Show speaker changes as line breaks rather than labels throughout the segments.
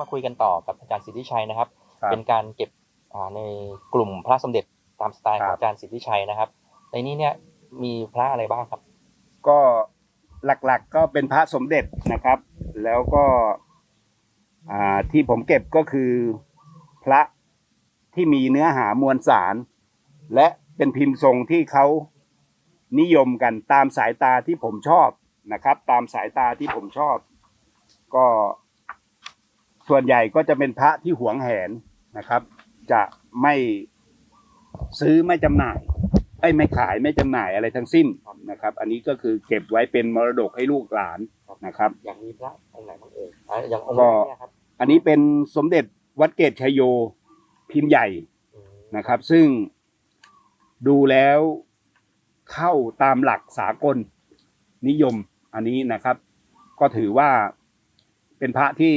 มาคุยกันต่อกับอาจารย์สิทธิชัยนะครับ
ครับ
เป็นการเก็บอ่าในกลุ่มพระสมเด็จตามสไตล์
ค
ข
รั
อบงอาจารย์สิทธิชัยนะครับ ในนี้เนี่ยมีพระอะไรบ้างครับ
ก็หลักๆก็เป็นพระสมเด็จนะครับ แล้วก็อ่าที่ผมเก็บก็คือพระที่มีเนื้อหามวลสาร และเป็นพิมพ์ทรงที่เขานิยมกันตามสายตาที่ผมชอบนะครับ ตามสายตาที่ผมชอบ ก็ ส่วนใหญ่ก็จะเป็นพระที่หวงแหนนะครับ จะไม่ซื้อไม่จำหน่ายไอ้ยไม่ขายไม่จำหน่ายอะไรทั้งสิ้นนะครับ อันนี้ก็คือเก็บไว้เป็นมรดกให้ลูกหลานนะครับ
อย่างมีพระองค์ไหนบ้างเอ่ยอ่าอย่างองค์
ก็
แรกเนี่ยครับ
อันนี้เป็นสมเด็จวัดเกตชัยโยพิมพ์ใหญ่
อืม
นะครับ ซึ่งดูแล้วเข้าตามหลักสากลนิยมอันนี้นะครับ ก็ถือว่าเป็นพระที่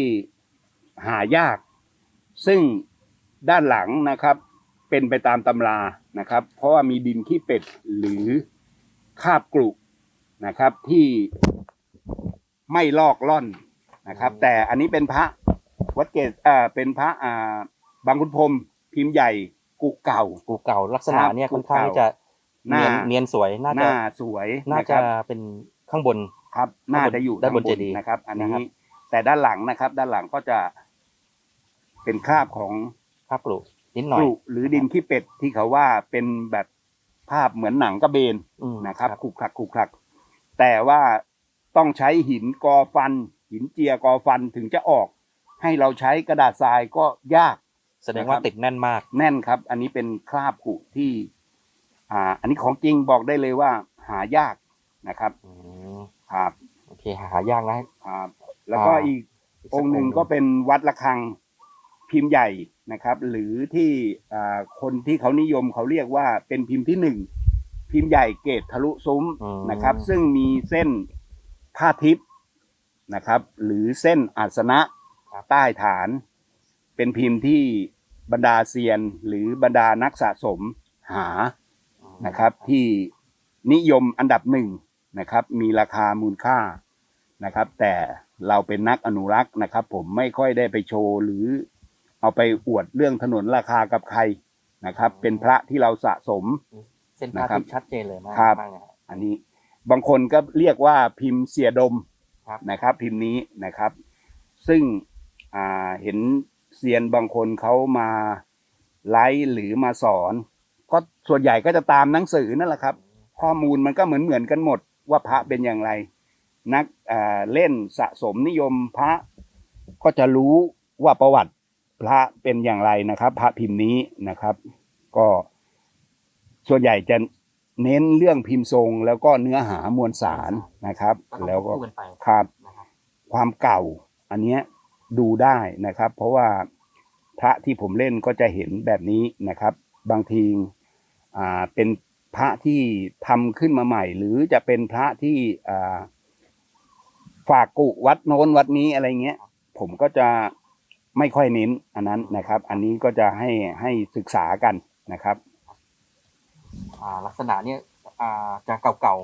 หายาก ซึ่งด้านหลังนะครับเป็นไปตามตำรานะครับ เพราะว่ามีดินขี้เป็ดหรือคาบกรุนะครับที่ไม่ลอกล่อนนะครับ แต่อันนี้เป็นพระวัดเกตอ่าเป็นพระอ่าบางขุนพรหมพิมพ์ใหญ่กุเก่า
กูเก่าลักษณะ
ครับ
เนี่ย
กู
ค่อนข้าง
เก่า
ที่จะ
หน้า
เนียนเนียนสวยน่า
ห
จะ
น้าสวย
น่า
นะค
จะ
รับ
เป็นข้างบน
ครับน่าจะอยู่
ด้านบน
ข้ง
เจดีย์
นะครับ อันนี้
นะครับ
แต่ด้านหลังนะครับ ด้านหลังก็จะ เป็นคราบของ
ภาพกรุนิดหน่อย
กรุหรือดินขี้เป็ดที่เขาว่าเป็นแบบภาพเหมือนหนังกระเบน
อืม
นะครับขลุกขลักขลุกขลัก แต่ว่าต้องใช้หินกอฟัน หินเจียกอฟันถึงจะออก ให้เราใช้กระดาษทรายก็ยาก
แสดงว่า
นะครับ
ติดแน่นมาก
แน่นครับ อันนี้เป็นคราบกุที่ อ่า อันนี้ของจริงบอกได้เลยว่า หายากนะครับ
อืม
ครับ
โอเคหายากนะ
ครับแล้วก็
อ่า
อีก
อีก
อง
สัก
ค์หนึ่ง
องค์หนึ่ง
ก็เป็นวัดระฆัง พิมพ์ใหญ่นะครับ หรือที่อ่าคนที่เขานิยมเขาเรียกว่าเป็นพิมพ์ที่หนึ่งพิมพ์ใหญ่เกตทะลุซุ้ม
อืม
นะครับ ซึ่งมีเส้นผ้าทิพย์นะครับ หรือเส้นอาสนะใต้ฐาน เป็นพิมพ์ที่บรรดาเซียนหรือบรรดานักสะสมหานะครับ ที่นิยมอันดับหนึ่งนะครับ มีราคามูลค่านะครับ แต่เราเป็นนักอนุรักษ์นะครับ ผมไม่ค่อยได้ไปโชว์หรือ เอาไปอวดเรื่องถนนราคากับใครนะครับ เป็นพระที่เราสะสม
เส้นผ้า
นะครับ
ที่ชัดเจนเลยมาก
ครับ
มากนะครับ
อันนี้บางคนก็เรียกว่าพิมพ์เสียดม
ครับ
นะครับ พิมพ์นี้นะครับ ซึ่งอ่าเห็นเซียนบางคนเขามาไลฟ์หรือมาสอน ก็ส่วนใหญ่ก็จะตามหนังสือนั่นแหละครับ ข้อมูลมันก็เหมือนเหมือนกันหมดว่าพระเป็นอย่างไร นักอ่าเล่นสะสมนิยมพระก็จะรู้ว่าประวัติ พระเป็นอย่างไรนะครับ พระพิมพ์นี้นะครับ ก็ส่วนใหญ่จะเน้นเรื่องพิมพ์ทรง แล้วก็เนื้อหามวลสารนะครับ
ก็ต้อง
แล้วก็
คู่กันไป
ครับ
นะครับ
ความเก่า อันเนี้ยดูได้นะครับ เพราะว่าพระที่ผมเล่นก็จะเห็นแบบนี้นะครับ บางทีอ่าเป็นพระที่ทำขึ้นมาใหม่ หรือจะเป็นพระที่อ่าฝากกุวัดโน้นวัดนี้อะไรเงี้ย ผมก็จะ ไม่ค่อยเน้นอันนั้นนะครับ อันนี้ก็จะให้ให้ศึกษากันนะครับ
อ่าลักษณะเนี่ยอ่าจะเก่าเก่า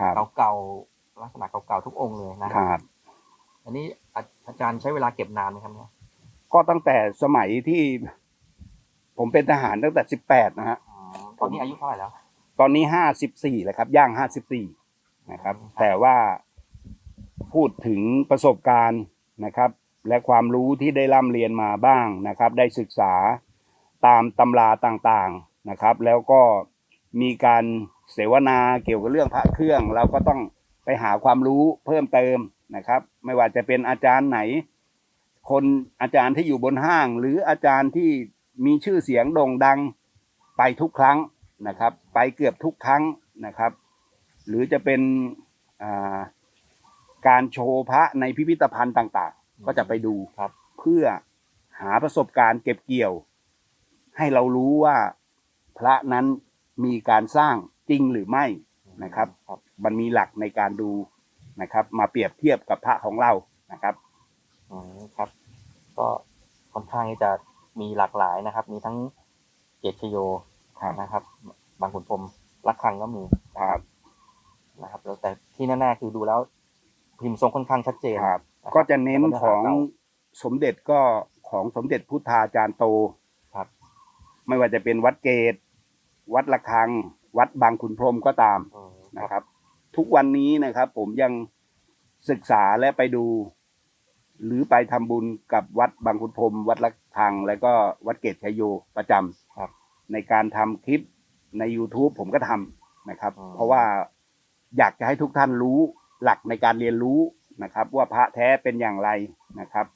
ครับ
เก่าเก่าๆลักษณะเก่าเก่าๆทุกองค์เลยนะค
ครับรับ
อันนี้อาอาจารย์ใช้เวลาเก็บนานไหมครับเนี่ย
ก็ตั้งแต่สมัยที่ผมเป็นทหารตั้งแต่สิบแปดนะฮะ
อ๋อตอนนี้อายุเท่าไหร่แล้ว
ตอนนี้ห้าสิบสี่แล้วครับ ย่างห้าสิบสี่นะครับ
ครับ
แต่ว่าพูดถึงประสบการณ์นะครับ และความรู้ที่ได้ร่ำเรียนมาบ้างนะครับ ได้ศึกษาตามตำราต่างๆนะครับ แล้วก็มีการเสวนาเกี่ยวกับเรื่องพระเครื่อง เราก็ต้องไปหาความรู้เพิ่มเติมนะครับ ไม่ว่าจะเป็นอาจารย์ไหน คนอาจารย์ที่อยู่บนห้าง หรืออาจารย์ที่มีชื่อเสียงโด่งดังไปทุกครั้งนะครับ ไปเกือบทุกครั้งนะครับ หรือจะเป็นาการโชว์พระในพิพิธภัณฑ์ต่างๆ ก็จะไปดู
ครับ
เพื่อหาประสบการณ์เก็บเกี่ยว ให้เรารู้ว่าพระนั้นมีการสร้างจริงหรือไม่นะครับ
ครับ
มันมีหลักในการดูนะครับ มาเปรียบเทียบกับพระของเรานะครับ
อืมครับ ก็ค่อนข้างที่จะมีหลากหลายนะครับ มีทั้งเกตชโย
ครับ
นะครับ บางขุนพรหมรักคังก็มี
ครับ
นะครับ แล้วแต่ที่แน่ๆคือดูแล้วพิมพ์ทรงค่อนข้างชัดเจน
ครับ
นครับ
ก็จะเน้นของสมเด็จก็ของสมเด็จพุทธาจารย์โต
ครับ
ไม่ว่าจะเป็นวัดเกต วัดระฆัง วัดบางขุนพรหมก็ตาม
อืม
นะครับ ทุกวันนี้นะครับ ผมยังศึกษาและไปดู หรือไปทำบุญกับวัดบางขุนพรหมวัดระฆัง แล้วก็วัดเกตชยโยประจำ
ครับ
ในการทำคลิปใน YouTube ผมก็ทำนะครับ
อืม
เพราะว่าอยากจะให้ทุกท่านรู้หลักในการเรียนรู้ นะครับ ว่าพระแท้เป็นอย่างไรนะครับ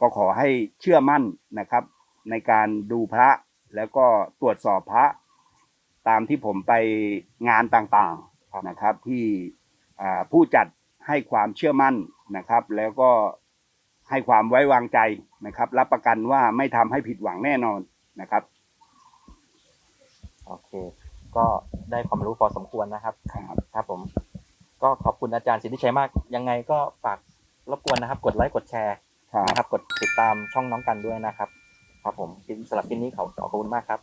ก็ขอให้เชื่อมั่นนะครับ ในการดูพระแล้วก็ตรวจสอบพระตามที่ผมไปงานต่างๆนะครับ ที่อ่าผู้จัดให้ความเชื่อมั่นนะครับ แล้วก็ให้ความไว้วางใจนะครับ รับประกันว่าไม่ทำให้ผิดหวังแน่นอนนะครับ
โอเค ก็ได้ความรู้พอสมควรนะครับ
ครับ
ครับผม ก็ขอบคุณอาจารย์สิทธิชัยมาก ยังไงก็ฝากรบกวนนะครับ กดไลค์กดแชร์
ครับ
นะครับ กดติดตามช่องน้องกันด้วยนะครับ ครับผมสำหรับคลิปนี้ขอขอบคุณมากครับ